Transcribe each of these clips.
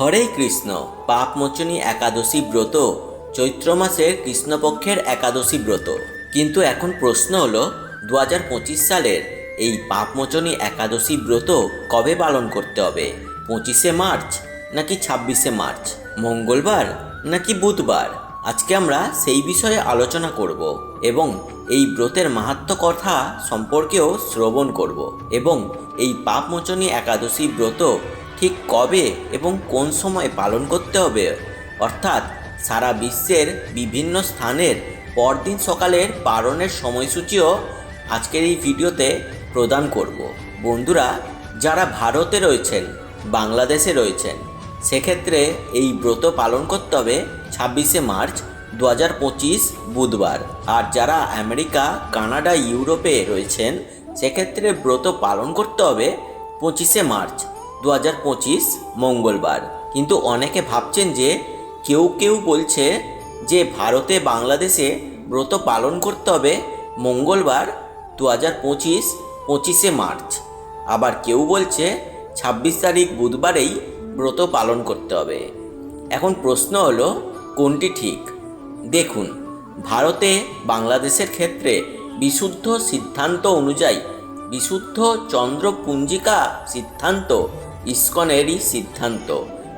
হরে কৃষ্ণ, পাপমোচনী একাদশী ব্রত, চৈত্র মাসের কৃষ্ণপক্ষের একাদশী ব্রত। কিন্তু এখন প্রশ্ন হলো দু সালের এই পাপমোচনী একাদশী ব্রত কবে পালন করতে হবে? পঁচিশে মার্চ নাকি ছাব্বিশে মার্চ? মঙ্গলবার নাকি বুধবার? আজকে আমরা সেই বিষয়ে আলোচনা করব এবং এই ব্রতের মাহাত্ম কথা সম্পর্কেও শ্রবণ করব এবং এই পাপমোচনী একাদশী ব্রত ঠিক কবে এবং কোন সময় পালন করতে হবে? অর্থাৎ সারা বিশ্বের বিভিন্ন স্থানের পরদিন সকালের পালনের সময়সূচিও আজকের এই ভিডিওতে প্রদান করব। বন্ধুরা, যারা ভারতে রয়েছেন, বাংলাদেশে রয়েছেন, সেক্ষেত্রে এই ব্রত পালন করতে হবে ছাব্বিশে মার্চ দু হাজার পঁচিশ বুধবার। আর যারা আমেরিকা, কানাডা, ইউরোপে রয়েছেন, সেক্ষেত্রে ব্রত পালন করতে হবে পঁচিশে মার্চ দু হাজার পঁচিশ মঙ্গলবার। কিন্তু অনেকে ভাবছেন যে কেউ কেউ বলছে যে ভারতে বাংলাদেশে ব্রত পালন করতে হবে মঙ্গলবার দু হাজার পঁচিশ পঁচিশে মার্চ। আবার কেউ বলছে ছাব্বিশ তারিখ বুধবারেই ব্রত পালন করতে হবে। এখন প্রশ্ন হলো, কোনটি ঠিক? দেখুন, ভারতে বাংলাদেশের ক্ষেত্রে বিশুদ্ধ সিদ্ধান্ত অনুযায়ী বিশুদ্ধ চন্দ্রপুঞ্জিকা সিদ্ধান্ত ইস্কনেরই সিদ্ধান্ত।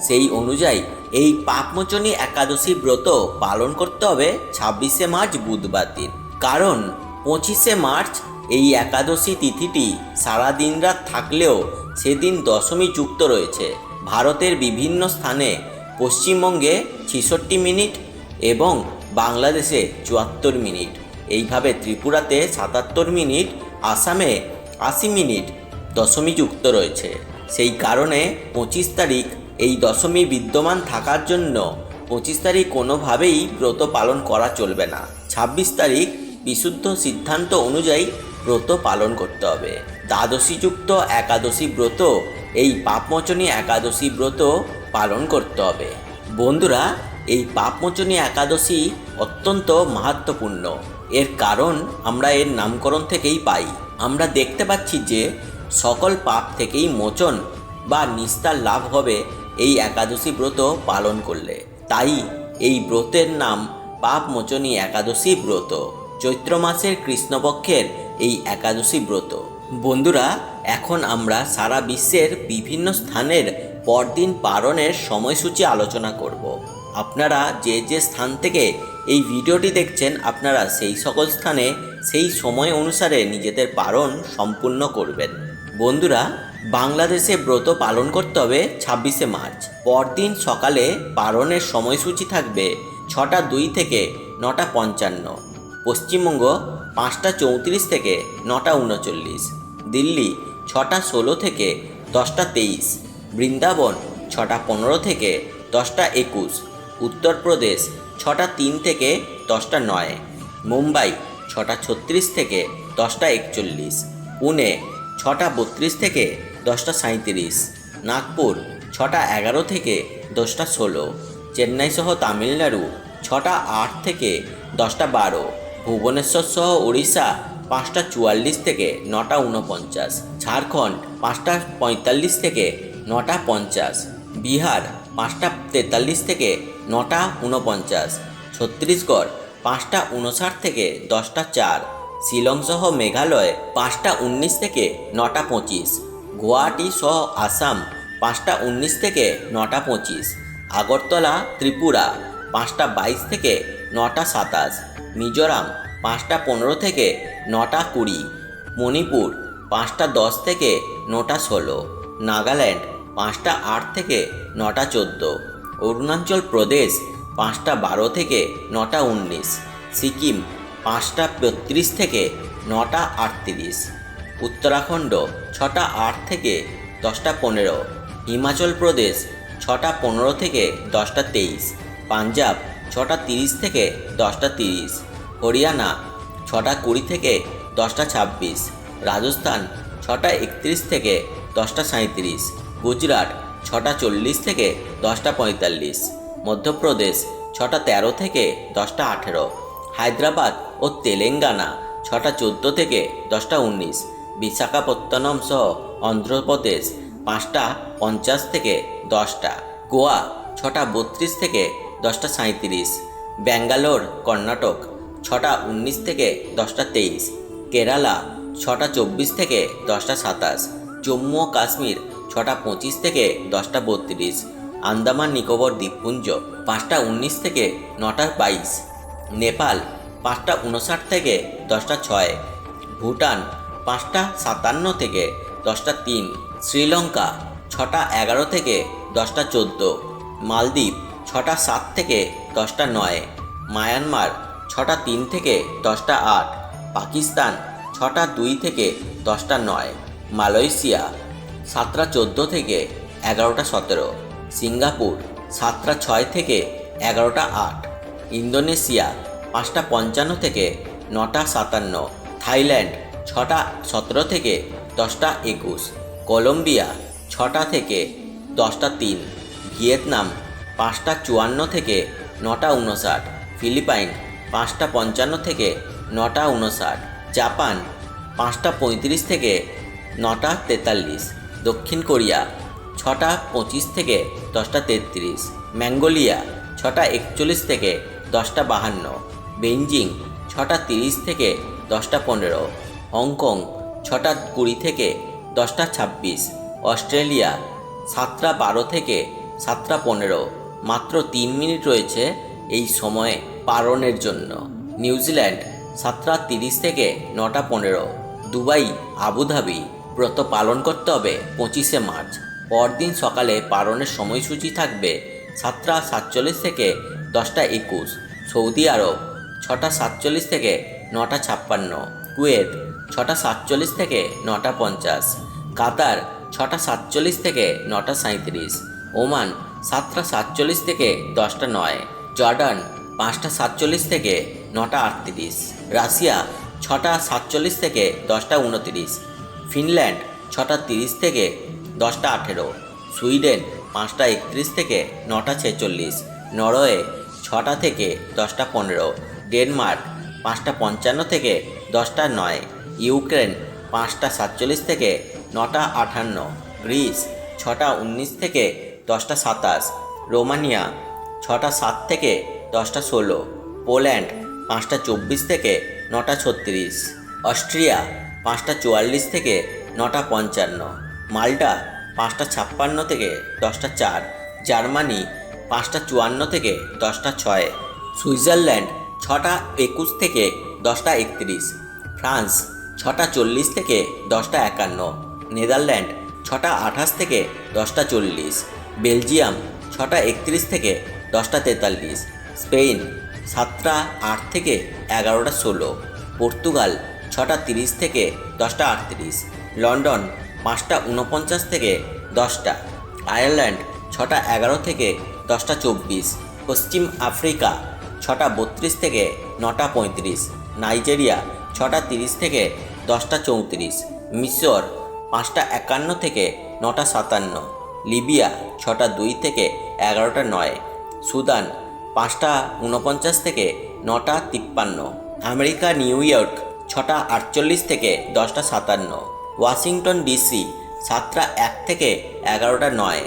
সেই অনুযায়ী, এই পাপমোচনী একাদশী ব্রত পালন করতে হবে ছাব্বিশে মার্চ বুধবার দিন। কারণ, পঁচিশে মার্চ এই একাদশী তিথিটি সারা দিন রাত থাকলেও সেদিন দশমী যুক্ত রয়েছে। ভারতের বিভিন্ন স্থানে পশ্চিমবঙ্গে ছেষট্টি মিনিট এবং বাংলাদেশে চুয়াত্তর মিনিট। এইভাবে ত্রিপুরাতে সাতাত্তর মিনিট, আসামে আশি মিনিট দশমী যুক্ত রয়েছে। সেই কারণে পঁচিশ তারিখ এই দশমী বিদ্যমান থাকার জন্য পঁচিশ তারিখ কোনোভাবেই ব্রত পালন করা চলবে না। ছাব্বিশ তারিখ বিশুদ্ধ সিদ্ধান্ত অনুযায়ী ব্রত পালন করতে হবে। দ্বাদশীযুক্ত একাদশী ব্রত, এই পাপমোচনী একাদশী ব্রত পালন করতে হবে। বন্ধুরা, এই পাপমোচনী একাদশী অত্যন্ত মাহাত্মপূর্ণ। এর কারণ আমরা এর নামকরণ থেকেই পাই। আমরা দেখতে পাচ্ছি যে সকল পাপ থেকেই মোচন বা নিস্তার লাভ হবে এই একাদশী ব্রত পালন করলে। তাই এই ব্রতের নাম পাপ মোচনী একাদশী ব্রত। চৈত্র মাসের কৃষ্ণপক্ষের এই একাদশী ব্রত। বন্ধুরা, এখন আমরা সারা বিশ্বের বিভিন্ন স্থানের পরদিন পালনের সময়সূচি আলোচনা করব। আপনারা যে যে স্থান থেকে এই ভিডিওটি দেখছেন, আপনারা সেই সকল স্থানে সেই সময় অনুসারে নিজেদের পালন সম্পূর্ণ করবেন। বন্ধুরা, বাংলাদেশে ব্রত পালন করতে হবে ছাব্বিশে মার্চ। পরদিন সকালে পালনের সময়সূচি থাকবে ছটা দুই থেকে নটা পঞ্চান্ন। পশ্চিমবঙ্গ পাঁচটা চৌত্রিশ থেকে নটা উনচল্লিশ। দিল্লি ছটা ষোলো থেকে দশটা তেইশ। বৃন্দাবন ছটা পনেরো থেকে দশটা একুশ। উত্তরপ্রদেশ ছটা তিন থেকে দশটা নয়। মুম্বাই ছটা ছত্রিশ থেকে দশটা একচল্লিশ। পুনে ছটা বত্রিশ থেকে দশটা সাঁইত্রিশ, নাগপুর ছটা এগারো থেকে দশটা ষোলো, চেন্নাই সহ তামিলনাড়ু ছটা আট থেকে দশটা বারো, ভুবনেশ্বর সহ উড়িষ্যা পাঁচটা চুয়াল্লিশ থেকে নটা উনপঞ্চাশ ঝাড়খণ্ড পাঁচটা পঁয়তাল্লিশ থেকে নটা পঞ্চাশ, বিহার পাঁচটা তেতাল্লিশ থেকে নটা উনপঞ্চাশ ছত্তিশগড় পাঁচটা উনষাট থেকে দশটা চার। শিলং সহ মেঘালয় পাঁচটা উনিশ থেকে নটা পঁচিশ। গুয়াহাটি সহ আসাম পাঁচটা উনিশ থেকে নটা পঁচিশ। আগরতলা, ত্রিপুরা পাঁচটা বাইশ থেকে নটা সাতাশ। মিজোরাম পাঁচটা পনেরো থেকে নটা কুড়ি। মণিপুর পাঁচটা দশ থেকে নটা ষোলো। নাগাল্যান্ড পাঁচটা আট থেকে নটা চোদ্দ। অরুণাচল প্রদেশ পাঁচটা বারো থেকে নটা উনিশ। সিকিম পাঁচটা বত্রিশ থেকে নটা আটত্রিশ। উত্তরাখণ্ড ছটা আট থেকে দশটা পনেরো। হিমাচল প্রদেশ ছটা পনেরো থেকে দশটা তেইশ। পাঞ্জাব ছটা তিরিশ থেকে দশটা তিরিশ। হরিয়ানা ছটা কুড়ি থেকে দশটা ছাব্বিশ। রাজস্থান ছটা একত্রিশ থেকে দশটা সাঁইত্রিশ। গুজরাট ছটা চল্লিশ থেকে দশটা পঁয়তাল্লিশ। মধ্যপ্রদেশ ছটা তেরো থেকে দশটা আঠেরো। হায়দ্রাবাদ ও তেলেঙ্গানা, ছটা চোদ্দ থেকে দশটা উনিশ। বিশাখাপত্তনম সহ অন্ধ্রপ্রদেশ, পাঁচটা পঞ্চাশ থেকে দশটা। গোয়া, ছটা বত্রিশ থেকে দশটা সাঁত্রিশ ব্যাঙ্গালোর, কর্ণাটক, ছটা উনিশ থেকে দশটা তেইশ। কেরালা, ছটা চব্বিশ থেকে দশটা সাতাশ। জম্মু ও কাশ্মীর, ছটা পঁচিশ থেকে দশটা বত্রিশ। আন্দামান নিকোবর দ্বীপপুঞ্জ, পাঁচটা উনিশ থেকে নটা বাইশ। নেপাল, পাঁচটা উনষাট থেকে দশটা ছয়। ভুটান, পাঁচটা সাতান্ন থেকে দশটা তিন। শ্রীলঙ্কা, ছটা এগারো থেকে দশটা চোদ্দ। মালদ্বীপ, ছটা সাত থেকে দশটা নয়। মায়ানমার, ছটা তিন থেকে দশটা আট। পাকিস্তান, ছটা দুই থেকে দশটা নয়। মালয়েশিয়া, সাতটা চোদ্দ থেকে এগারোটা সতেরো। সিঙ্গাপুর, সাতটা ছয় থেকে এগারোটা আট। ইন্দোনেশিয়া, পাঁচটা পঞ্চান্ন থেকে নটা সাতান্ন, থাইল্যান্ড, ছটা সতেরো থেকে দশটা একুশ, কলম্বিয়া, ছটা থেকে দশটা তিন, ভিয়েতনাম, পাঁচটা চুয়ান্ন থেকে নটা উনষাট ফিলিপাইন, পাঁচটা পঞ্চান্ন থেকে নটা উনষাট জাপান, পাঁচটা পঁয়ত্রিশ থেকে নটা তেতাল্লিশ, দক্ষিণ কোরিয়া, ছটা পঁচিশ থেকে দশটা তেত্রিশ, ম্যাঙ্গোলিয়া, ছটা একচল্লিশ থেকে দশটা বাহান্ন, বেইজিং ছটা তিরিশ থেকে দশটা পনেরো, হংকং ছটা কুড়ি থেকে দশটা ছাব্বিশ, অস্ট্রেলিয়া সাতটা বারো থেকে সাতটা পনেরো, মাত্র তিন মিনিট রয়েছে এই সময়ে পারণের জন্য। নিউজিল্যান্ড সাতটা তিরিশ থেকে নটা পনেরো, দুবাই, আবুধাবি ব্রত পালন করতে হবে পঁচিশে মার্চ। পরদিন সকালে পালনের সময়সূচি থাকবে সাতটা সাতচল্লিশ থেকে দশটা একুশ, সৌদি আরব ছটা সাতচল্লিশ থেকে নটা ছাপ্পান্ন, কুয়েত ছটা সাতচল্লিশ থেকে নটা পঞ্চাশ, কাতার ছটা সাতচল্লিশ থেকে নটা সাঁত্রিশ ওমান সাতটা সাতচল্লিশ থেকে দশটা নয়, জর্ডান পাঁচটা সাতচল্লিশ থেকে নটা আটত্রিশ, রাশিয়া ছটা সাতচল্লিশ থেকে দশটা উনত্রিশ, ফিনল্যান্ড ছটা তিরিশ থেকে দশটা আঠেরো, সুইডেন পাঁচটা একত্রিশ থেকে নটা ছেচল্লিশ, নরওয়ে ছটা থেকে দশটা পনেরো, ডেনমার্ক পাঁচটা পঞ্চান্ন থেকে দশটা নয়, ইউক্রেন পাঁচটা সাতচল্লিশ থেকে নটা আটান্ন গ্রিস ছটা উনিশ থেকে দশটা সাতাশ, রোমানিয়া ছটা সাত থেকে দশটা ষোলো, পোল্যান্ড পাঁচটা চব্বিশ থেকে নটা ছত্রিশ, অস্ট্রিয়া পাঁচটা চুয়াল্লিশ থেকে নটা পঞ্চান্ন, মাল্টা পাঁচটা ছাপ্পান্ন থেকে দশটা চার, জার্মানি পাঁচটা চুয়ান্ন থেকে দশটা ছয়। সুইজারল্যান্ড ছটা একুশ থেকে দশটা একত্রিশ। ফ্রান্স ছটা চল্লিশ থেকে দশটা একান্ন। নেদারল্যান্ড ছটা আঠাশ থেকে দশটা চল্লিশ। বেলজিয়াম ছটা একত্রিশ থেকে দশটা তেতাল্লিশ। স্পেন সাতটা আট থেকে এগারোটা ষোলো। পর্তুগাল ছটা তিরিশ থেকে দশটা আটত্রিশ। লন্ডন পাঁচটা উনপঞ্চাশ থেকে দশটা। আয়ারল্যান্ড ছটা এগারো থেকে দশটা চব্বিশ, পশ্চিম আফ্রিকা ছটা বত্রিশ থেকে নটা পঁয়ত্রিশ, নাইজেরিয়া ছটা তিরিশ থেকে দশটা চৌত্রিশ, মিশর পাঁচটা একান্ন থেকে নটা সাতান্ন, লিবিয়া ছটা দুই থেকে এগারোটা নয়, সুদান পাঁচটা উনপঞ্চাশ থেকে নটা তিপ্পান্ন, আমেরিকা নিউ ইয়র্ক ছটা আটচল্লিশ থেকে দশটা সাতান্ন, ওয়াশিংটন ডিসি সাতটা এক থেকে এগারোটা নয়,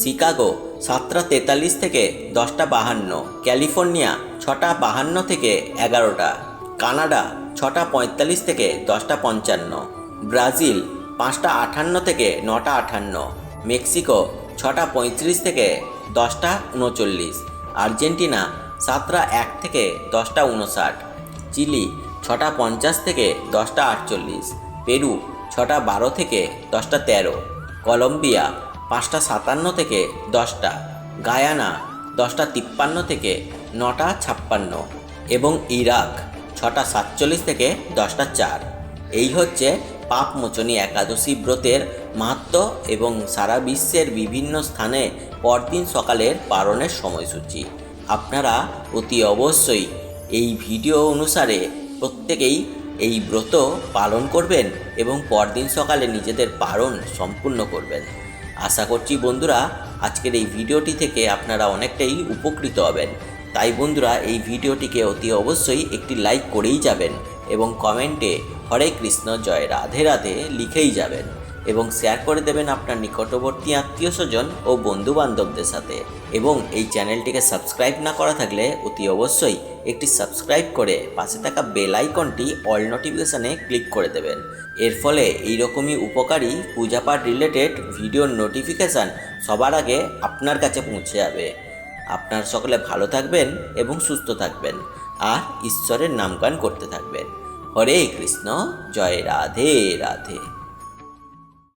শিকাগো সাতটা তেতাল্লিশ থেকে দশটা বাহান্ন, ক্যালিফোর্নিয়া ছটা বাহান্ন থেকে এগারোটা, কানাডা ছটা পঁয়তাল্লিশ থেকে দশটা পঞ্চান্ন, ব্রাজিল পাঁচটা আটান্ন থেকে নটা আটান্ন মেক্সিকো ছটা পঁয়ত্রিশ থেকে দশটা উনচল্লিশ, আর্জেন্টিনা সাতটা এক থেকে দশটা উনষাট, চিলি ছটা পঞ্চাশ থেকে দশটা আটচল্লিশ, পেরু ছটা বারো থেকে দশটা তেরো, কলম্বিয়া পাঁচটা সাতান্ন থেকে দশটা, গায়ানা দশটা তিপ্পান্ন থেকে নটা ছাপ্পান্ন এবং ইরাক ছটা সাতচল্লিশ থেকে দশটা চার। এই হচ্ছে পাপমোচনী একাদশী ব্রতের মাহাত্ম এবং সারা বিশ্বের বিভিন্ন স্থানে পরদিন সকালের পালনের সময়সূচি। আপনারা অতি অবশ্যই এই ভিডিও অনুসারে প্রত্যেকেই এই ব্রত পালন করবেন এবং পরদিন সকালে নিজেদের পালন সম্পূর্ণ করবেন। আশা করছি বন্ধুরা আজকের এই ভিডিওটি থেকে আপনারা অনেকটাই উপকৃত হবেন। তাই বন্ধুরা, এই ভিডিওটিকে অতি অবশ্যই একটি লাইক করেই যাবেন এবং কমেন্টে হরে কৃষ্ণ জয় রাধে রাধে লিখেই যাবেন। এবং শেয়ার করে দেবেন আপনার নিকটবর্তী আত্মীয় স্বজন ও বন্ধু বান্ধবদের সাথে। এবং এই চ্যানেলটিকে সাবস্ক্রাইব না করা থাকলে অতি অবশ্যই একটি সাবস্ক্রাইব করে পাশে থাকা বেল আইকনটি অল নোটিফিকেশানে ক্লিক করে দেবেন। এর ফলে এইরকমই উপকারী পূজাপাঠ রিলেটেড ভিডিওর নোটিফিকেশান সবার আগে আপনার কাছে পৌঁছে যাবে। আপনার সকলে ভালো থাকবেন এবং সুস্থ থাকবেন। আর ঈশ্বরের নামগান করতে থাকবেন। হরে কৃষ্ণ, জয় রাধে রাধে।